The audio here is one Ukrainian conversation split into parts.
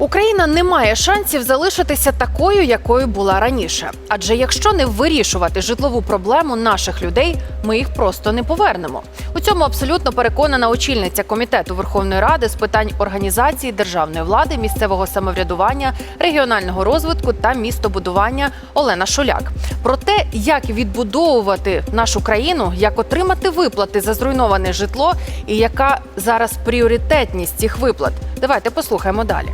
Україна не має шансів залишитися такою, якою була раніше. Адже якщо не вирішувати житлову проблему наших людей, ми їх просто не повернемо. У цьому абсолютно переконана очільниця комітету Верховної Ради з питань організації державної влади, місцевого самоврядування, регіонального розвитку та містобудування Олена Шуляк. Про те, як відбудовувати нашу країну, як отримати виплати за зруйноване житло і яка зараз пріоритетність цих виплат. Давайте послухаємо далі.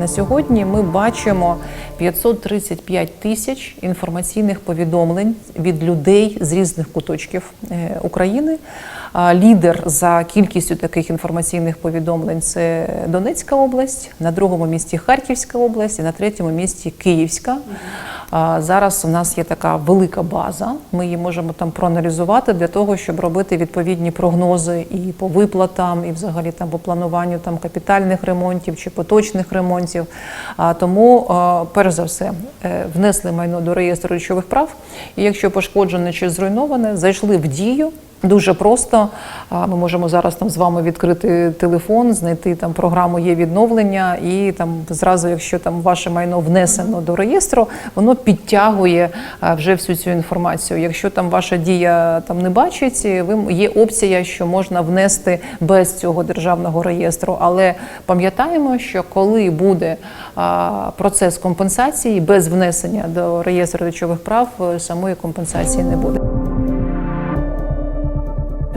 На сьогодні ми бачимо 535 тисяч інформаційних повідомлень від людей з різних куточків е, України. Лідер за кількістю таких інформаційних повідомлень це Донецька область, на другому місці Харківська область і на третьому місці Київська. Зараз у нас є така велика база. Ми її можемо там проаналізувати для того, щоб робити відповідні прогнози і по виплатам, і взагалі там по плануванню там капітальних ремонтів чи поточних ремонтів. А тому, перш за все, е, внесли майно до реєстру речових прав. І якщо пошкоджене чи зруйноване, зайшли в дію. Дуже просто ми можемо зараз там з вами відкрити телефон, знайти там програму є відновлення, і там зразу, якщо там ваше майно внесено до реєстру, воно підтягує вже всю цю інформацію. Якщо там ваша дія там не бачить, ви є опція, що можна внести без цього державного реєстру. Але пам'ятаємо, що коли буде процес компенсації без внесення до реєстру речових прав, е, самої компенсації не буде.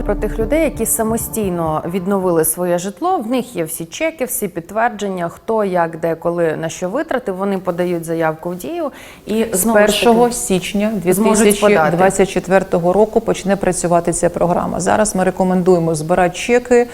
Про тих людей, які самостійно відновили своє житло. В них є всі чеки, всі підтвердження, хто як, де, коли на що витратив. Вони подають заявку в дію і з З 1 першого січня зможуть подати. 2024 року почне працювати ця програма. Зараз ми рекомендуємо збирати чеки,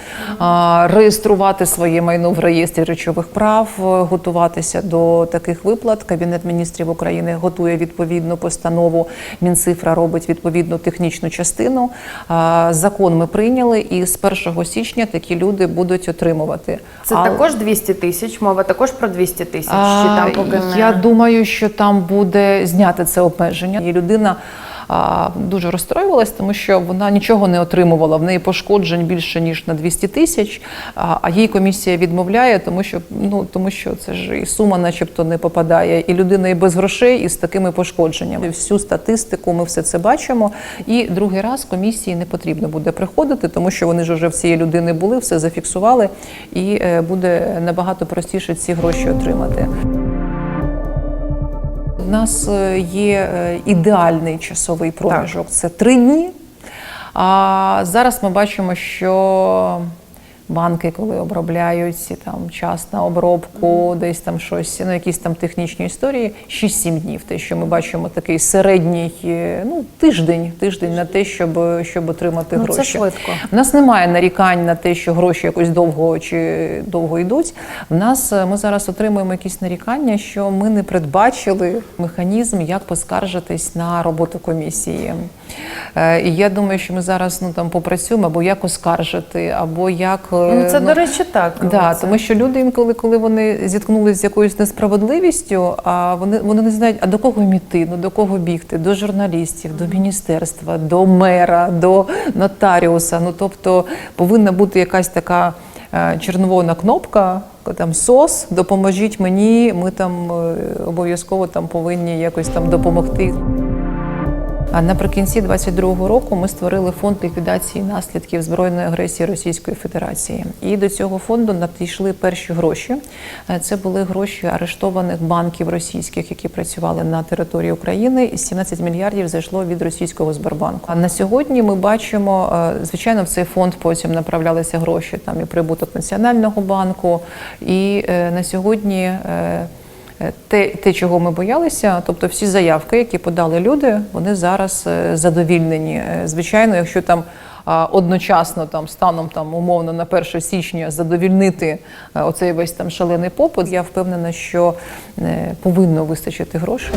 реєструвати своє майно в реєстрі речових прав, е, готуватися до таких виплат. Кабінет міністрів України готує відповідну постанову. Мінцифра робить відповідну технічну частину. А, Закон ми прийняли, і з 1 січня такі люди будуть отримувати. Це Але- також 200 тисяч. Мова також про 200 тисяч. Чи там поки не Я думаю, що там буде зняти це обмеження. І людина а, дуже розстроювалась, тому що вона нічого не отримувала. В неї пошкоджень більше ніж на 200 тисяч. А, їй комісія відмовляє, тому що ну тому що це ж і сума, начебто, не попадає. І людина і без грошей, і з такими пошкодженнями. Всю статистику ми все це бачимо. І другий раз комісії не потрібно буде приходити, тому що вони ж вже в цієї людини були, все зафіксували, і е, буде набагато простіше ці гроші отримати. Нас е, є е, ідеальний часовий проміжок це три дні. А зараз ми бачимо, що банки, коли обробляють там час на обробку, десь там щось, ну якісь там технічні історії, 6-7 днів. Те, що ми бачимо, такий середній е, ну, тиждень, тиждень на те, щоб, щоб отримати Ну, це гроші. швидко. У нас немає нарікань на те, що гроші якось довго чи довго йдуть. В нас е, ми зараз отримуємо якісь нарікання, що ми не передбачили механізм, як поскаржитись на роботу комісії. Е, І я думаю, що ми зараз ну там попрацюємо або як оскаржити, або як ну це до речі, так Да, Це- тому що люди інколи, коли вони зіткнулися з якоюсь несправедливістю, а вони, вони не знають, а до кого їм іти, ну до кого бігти, до журналістів, до міністерства, до мера, до нотаріуса. Ну тобто повинна бути якась така е, червона кнопка. Там СОС, допоможіть мені. Ми там е, обов'язково там повинні якось там допомогти. Наприкінці 22-го року ми створили фонд ліквідації наслідків збройної агресії Російської Федерації. І до цього фонду надійшли перші гроші. Е, Це були гроші арештованих банків російських, які працювали на території України. І 17 мільярдів зайшло від російського Сбербанку. А на сьогодні ми бачимо, е, звичайно, в цей фонд потім направлялися гроші там і прибуток Національного банку. І е, на сьогодні. Е, те, те, чого ми боялися, тобто всі заявки, які подали люди, вони зараз е, задовільнені. Е, Звичайно, якщо там одночасно там станом там умовно на 1 січня задовільнити оцей весь там шалений попит, я впевнена, що повинно вистачити грошей.